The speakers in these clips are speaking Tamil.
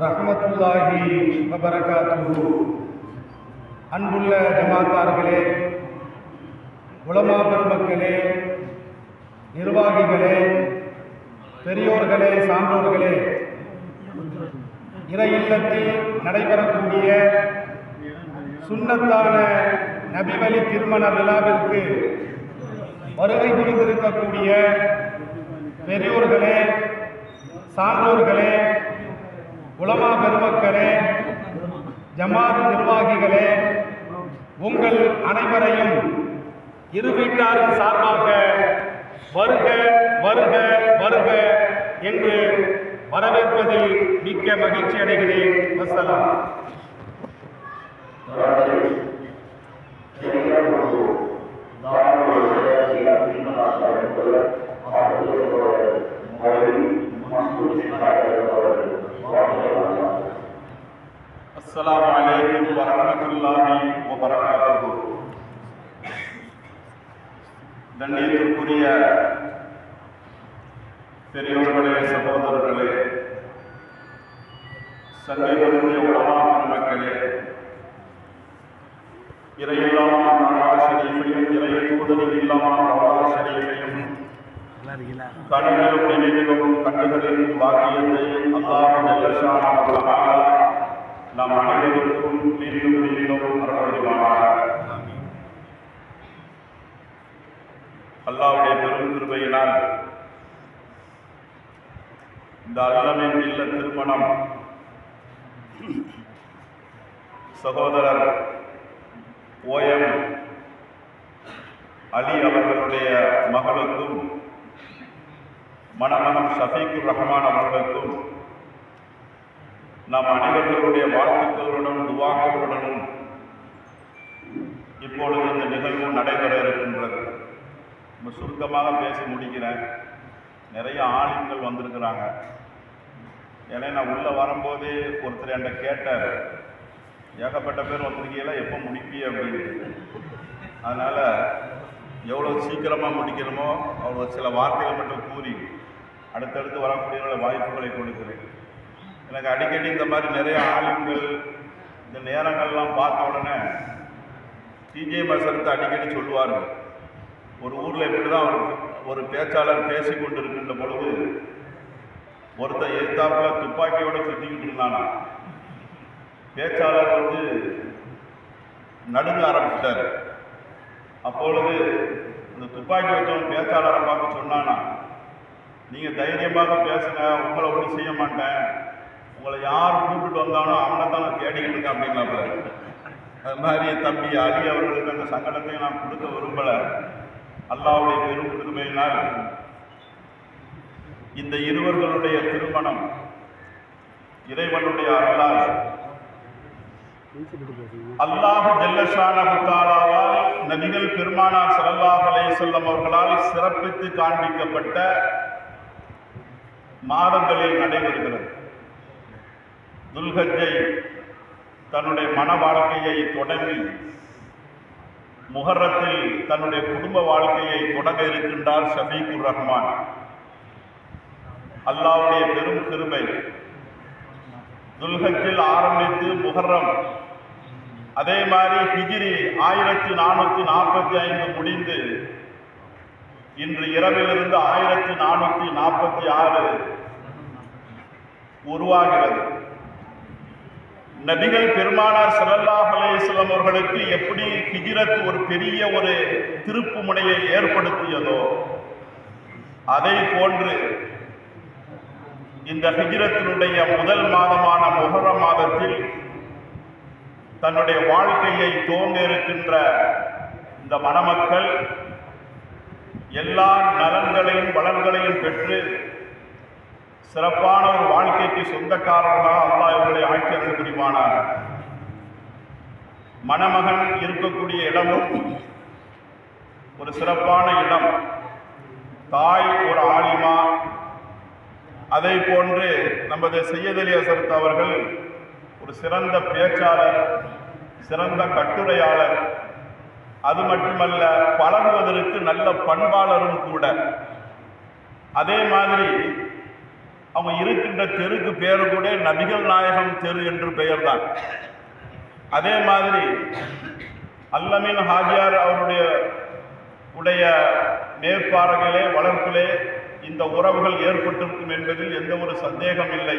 ரஹமத்துல்லாஹி வபரகாத்து அன்புள்ள ஜமாத்தார்களே உலமா பெருமக்களே நிர்வாகிகளே பெரியோர்களே சான்றோர்களே இறை இல்லத்தில் நடைபெறக்கூடிய சுண்ணத்தான நபிவழி திருமண விழாவிற்கு வருகை புரிந்திருக்கக்கூடிய பெரியோர்களே சான்றோர்களே உலமா பெருமக்களே ஜமாத் நிர்வாகிகளே உங்கள் அனைவரையும் இரு வீட்டாரின் சார்பாக வருக வருக வருக என்று வரவேற்பதில் மிக்க மகிழ்ச்சி அடைகிறேன் வசலாம். பெரியவர்களே சகோதரர்களே சங்கைகளுடைய உலமா மக்களே இறையில்லாமா ரமணா ஷரீஃபையும் இறை தூதரில் இல்லாமா ரமணா ஷரீஃபையும் கண்ணிலும் நினைவிலும் கண்டுகளின் வாக்கியத்தை அல்லாமல் நம் அனைவருக்கும் மீண்டும் மீண்டும் அறவழிவானாக அல்லாவுடைய பெரும் கிருபையினால் இந்த அல்லமின் இல்ல திருமணம். சகோதரர் ஓஎம் அலி அவர்களுடைய மகளுக்கும் மணமகன் ஷஃபீக்குர் ரஹ்மான் அவர்களுக்கும் நாம் அனைவர்களுடைய வாழ்த்துக்களுடனும் துவாக்களுடனும் இப்பொழுது இந்த நிகழ்வு நடைபெற இருக்கின்றது. சுருக்கமாக பேசி முடிக்கிறேன். நிறைய ஆளுங்கள் வந்திருக்கிறாங்க. ஏன்னா நான் உள்ளே வரும்போதே ஒருத்தர் என்கிட்ட கேட்டார். ஏகப்பட்ட பேர் வந்திருக்கீங்களா எப்போ முடிப்பி அப்படின்னு. அதனால் எவ்வளோ சீக்கிரமாக முடிக்கணுமோ அவ்வளோ சில வார்த்தைகள் மட்டும் கூறி அடுத்தடுத்து வரக்கூடிய வாய்ப்புகளை கொடுக்குறேன். எனக்கு அடிக்கடி இந்த மாதிரி நிறைய ஆளுங்கள் இந்த நேரங்கள்லாம் பார்த்த உடனே டிஜே மசரத்தை அடிக்கடி சொல்லுவார்கள். ஒரு ஊரில் இப்படி தான் ஒரு ஒரு பேச்சாளர் பேசி கொண்டிருக்கின்ற பொழுது ஒருத்தன் எதிர்த்தாப்புல துப்பாக்கியோட சுற்றிக்கிட்டு இருந்தானா? பேச்சாளர் வந்து நடுங்க ஆரம்பிச்சிட்டாரு. அப்பொழுது இந்த துப்பாக்கி வச்சவன் பேச்சாளரை பார்த்து சொன்னானா நீங்கள் தைரியமாக பேசுங்க உங்களை ஒன்றும் செய்ய மாட்டேன். உங்களை யார் கூப்பிட்டு வந்தானோ அவனை தான் நான் தேடிக்கிட்டு இருக்கேன் அப்படின்னாப்புல. அது மாதிரி தம்பி அலி அவர்களுக்கு அந்த சங்கடத்தை நான் கொடுக்க விரும்பலை. அல்லாவுடைய பெரும் பெருமையினால் இந்த இருவர்களுடைய திருமணம் இறைவனுடைய அருளால். அல்லாஹு ஜல்லஷானஹு நபிகள் பெருமானார் ஸல்லல்லாஹு அலைஹி அவர்களால் சிறப்பித்து காண்பிக்கப்பட்ட மாதங்களில் நடைபெறுகிறது. துல்கஜை தன்னுடைய மன வாழ்க்கையை தொடங்கி முகரத்தில் தன்னுடைய குடும்ப வாழ்க்கையை தொடங்க இருக்கின்றார் ஷபீகுர் ரஹ்மான். அல்லாவுடைய பெரும் கிருபை. துல்கத்தில் ஆரம்பித்து முஹர்ரம். அதே மாதிரி ஹிஜிரி ஆயிரத்தி நானூற்றி நாற்பத்தி ஐந்து முடிந்து இன்று இரவிலிருந்து ஆயிரத்தி நானூற்றி நாற்பத்தி ஆறு உருவாகிறது. நபிகள் பெருமானார் ஸல்லல்லாஹு அலைஹி அவர்களுக்கு எப்படி ஹிஜிரத் ஒரு பெரிய ஒரு திருப்பு முனையை ஏற்படுத்தியதோ அதை போன்று இந்த ஹிஜ்ரத்தினுடைய முதல் மாதமான முகர மாதத்தில் தன்னுடைய வாழ்க்கையை தோங்க இருக்கின்ற இந்த மணமக்கள் எல்லா நலன்களையும் பலன்களையும் பெற்று சிறப்பான ஒரு வாழ்க்கைக்கு சொந்தக்காரர்களாக அல்லாஹ் இவர்களை ஆட்சி அறிந்து புரிவானார் மணமகன் இருக்கக்கூடிய இடமும் ஒரு சிறப்பான இடம். தாய் ஒரு ஆலிமா அதை போன்று நமது செய்யதலி அசரத் அவர்கள் ஒரு சிறந்த பேச்சாளர் சிறந்த கட்டுரையாளர். அது மட்டுமல்ல பழகுவதற்கு நல்ல பண்பாளரும் கூட. அதே மாதிரி அவங்க இருக்கின்ற தெருக்கு பேரு கூட நபிகள் நாயகம் தெரு என்று பெயர்தான். அதே மாதிரி அல்லமின் ஹாஜியார் அவருடைய உடைய மேற்பாறைகளே வளர்ப்பிலே இந்த உறவுகள் ஏற்பட்டிருக்கும் என்பதில் எந்த ஒரு சந்தேகம் இல்லை.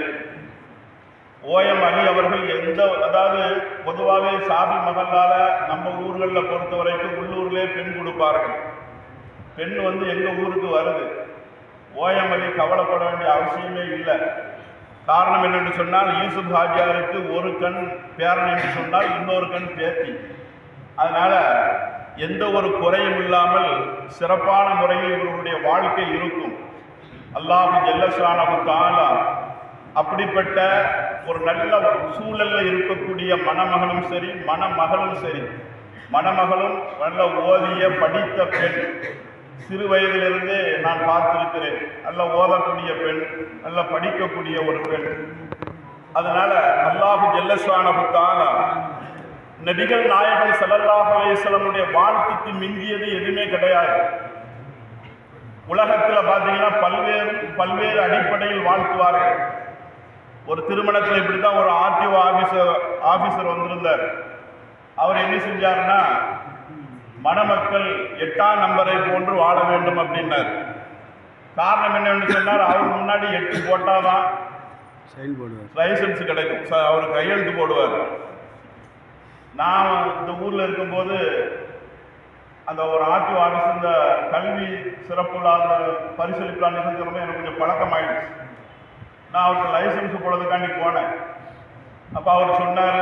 ஓஎம் அலி அவர்கள் எந்த அதாவது பொதுவாகவே சாபி மகளால் நம்ம ஊர்களில் பொறுத்த வரைக்கும் உள்ளூர்லேயே பெண் கொடுப்பார்கள். பெண் வந்து எங்கள் ஊருக்கு வருது? ஓஎம் அலி கவலைப்பட வேண்டிய அவசியமே இல்லை. காரணம் என்னென்று சொன்னால் யூசுப் ஹாஜியாருக்கு ஒரு கண் பேரன் என்று சொன்னால் இன்னொரு கண் பேத்தி. அதனால் எந்த ஒரு குறையும் இல்லாமல் சிறப்பான முறையில் இவர்களுடைய வாழ்க்கை இருக்கும். அல்லாஹு ஜல்லஷானஹு தாலா அப்படிப்பட்ட ஒரு நல்ல சூழல்ல இருக்கக்கூடிய மணமகளும் சரி மணமகளும் சரி மணமகளும் நல்ல ஓதிய படித்த பெண். சிறு வயதிலிருந்தே நான் பார்த்திருக்கிறேன். நல்ல ஓதக்கூடிய பெண் நல்ல படிக்கக்கூடிய ஒரு பெண். அதனால அல்லாஹு ஜல்லஷானஹு தாலா நபிகள் நாயகம் ஸல்லல்லாஹு அலைஹி வாழ்த்துக்கு மிஞ்சியது எதுவுமே கிடையாது. உலகத்தில் பார்த்தீங்கன்னா பல்வேறு பல்வேறு அடிப்படையில் வாழ்த்துவார்கள். ஒரு திருமணத்தில் இப்படி தான் ஒரு ஆர்டிஓ ஆஃபீஸர் ஆஃபீஸர் வந்திருந்தார். அவர் என்ன செஞ்சாருன்னா மணமக்கள் எட்டாம் நம்பரை போன்று வாழ வேண்டும் அப்படின்னார். காரணம் என்னன்னு சொன்னார் அவர் முன்னாடி எட்டு போட்டாதான் செயல்படுவார். லைசன்ஸ் கிடைக்கும். அவர் கையெழுத்து போடுவார். நான் இந்த ஊரில் இருக்கும்போது அந்த ஒரு ஆர்டிஓ ஆஃபீஸ் இந்த கல்வி சிறப்புள்ள அந்த பரிசீலிப்பு நிகழ்ச்சிகளுமே எனக்கு கொஞ்சம் பழக்கம் ஆயிடுச்சு நான் அவருக்கு லைசன்ஸ் போடுறதுக்காண்டி போனேன். அப்போ அவர் சொன்னார்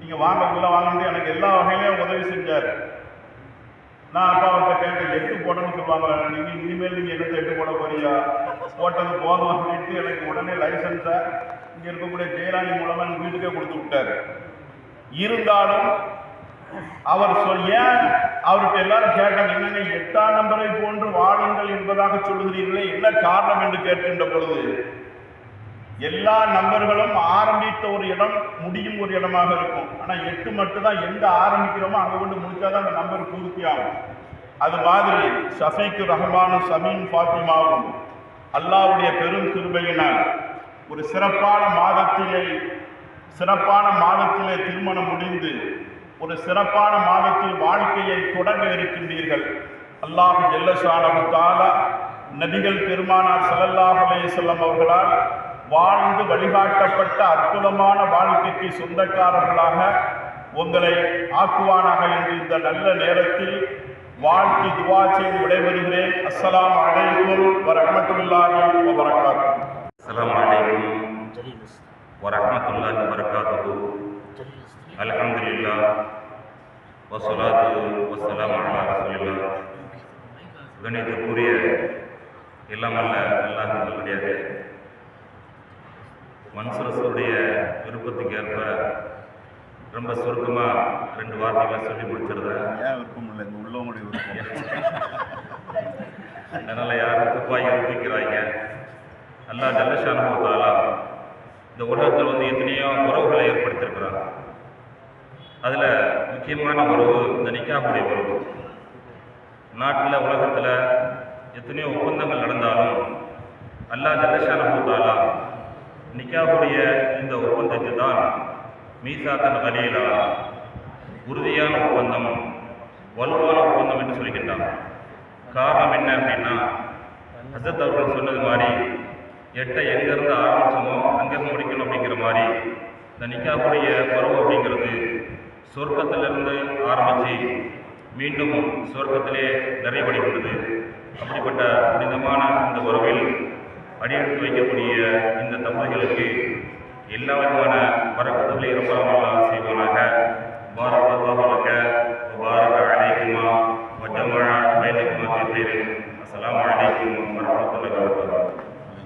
நீங்கள் வாங்க உள்ள எனக்கு எல்லா வகையிலையும் உதவி செஞ்சார். நான் அப்பா அவர்கிட்ட கேட்டேன் எட்டு போடணும்னு சொல்லுவாங்க? நீங்கள் இனிமேல் நீங்கள் எடுத்து எட்டு போட போறியா போட்டது போதும் அப்படின்ட்டு எனக்கு உடனே லைசன்ஸை இங்கே இருக்கக்கூடிய ஜெயராணி மூலமாக எனக்கு வீட்டுக்கே கொடுத்து விட்டாரு. இருந்தாலும் அவர் சொல் ஏன் அவர்கிட்ட எல்லாரும் கேட்டாங்க என்னங்க எட்டாம் நம்பரை போன்று வாழுங்கள் என்பதாக சொல்லுகிறீர்களே? என்ன காரணம் என்று கேட்கின்ற பொழுது எல்லா நம்பர்களும் ஆரம்பித்த ஒரு இடம் முடியும் ஒரு இடமாக இருக்கும். ஆனா எட்டு மட்டும்தான் எங்க ஆரம்பிக்கிறோமோ அங்க கொண்டு முடிச்சாதான் அந்த நம்பர் பூர்த்தியாகும். அது மாதிரி ஷஃபீக் ரஹ்மானும் சமீன் ஃபாத்திமாவும் அல்லாஹ்வுடைய பெரும் கிருபையினால் ஒரு சிறப்பான மாதத்திலே சிறப்பான மாதத்திலே திருமணம் முடிந்து ஒரு சிறப்பான மாதத்தில் வாழ்க்கையை தொடங்க இருக்கின்றீர்கள். அல்லாஹு ஜெல்லசானு தாலா நபிகள் பெருமானார் சலல்லாஹ் அலையம் அவர்களால் வாழ்ந்து வழிகாட்டப்பட்ட அற்புதமான வாழ்க்கைக்கு சொந்தக்காரர்களாக உங்களை ஆக்குவானாக என்று இந்த நல்ல நேரத்தில் வாழ்க்கை துவா செய்து விடைபெறுகிறேன். அஸ்லாம் அலைக்கும் வரமத்துல்லாஹி வரகாத்து அஸ்லாம் அலைக்கும் வரமத்துல்லாஹி வரகாத்து الحمد لله والصلاة والسلام على رسول الله கணிதத்துக்குரிய எல்லாம் அல்ல அல்லாஹ் நல்லபடியாக மன்சரசுடைய விருப்பத்துக்கு ஏற்ப ரொம்ப சுருக்கமாக ரெண்டு வார்த்தைகளை சொல்லி முடிச்சிருந்தேன் ஏன் விருப்பம் இல்லை இந்த உள்ளவங்களுடைய விருப்பம் அதனால் யாரும் துப்பாக்கி தூக்கிறாங்க அல்லா ஜல்லஷானுவத்தாலா இந்த உலகத்தில் வந்து எத்தனையோ உறவுகளை ஏற்படுத்தியிருக்கிறாங்க அதில் முக்கியமான உறவு இந்த நிக்காவுடைய உறவு. நாட்டில் உலகத்தில் எத்தனையோ ஒப்பந்தங்கள் நடந்தாலும் அல்லா ஜல்லஷானுவத்தாலா நிக்காவுடைய இந்த ஒப்பந்தத்தை தான் மீசாத்தன் கலீலா உறுதியான ஒப்பந்தம் வலுவான ஒப்பந்தம் என்று சொல்கின்றான் காரணம் என்ன அப்படின்னா ஹசத் அவர்கள் சொன்னது மாதிரி எட்டை எங்கேருந்து ஆரம்பிச்சோமோ அங்கேருந்து முடிக்கணும் அப்படிங்கிற மாதிரி இந்த நிக்காவுடைய பருவம் அப்படிங்கிறது சொர்க்கத்திலிருந்து ஆரம்பித்து மீண்டும் சொர்க்கத்திலே நிறைவடைகிறது அப்படிப்பட்ட புனிதமான இந்த உறவில் அடியெடுத்து வைக்கக்கூடிய இந்த தம்பதிகளுக்கு எல்லா விதமான வரக்கத்துகளை ரொம்ப செய்வானாக. பாரதவாக பாரத அழைக்குமா வஜமா பயணிக்குமா அஸ்லாம் அழைக்குமா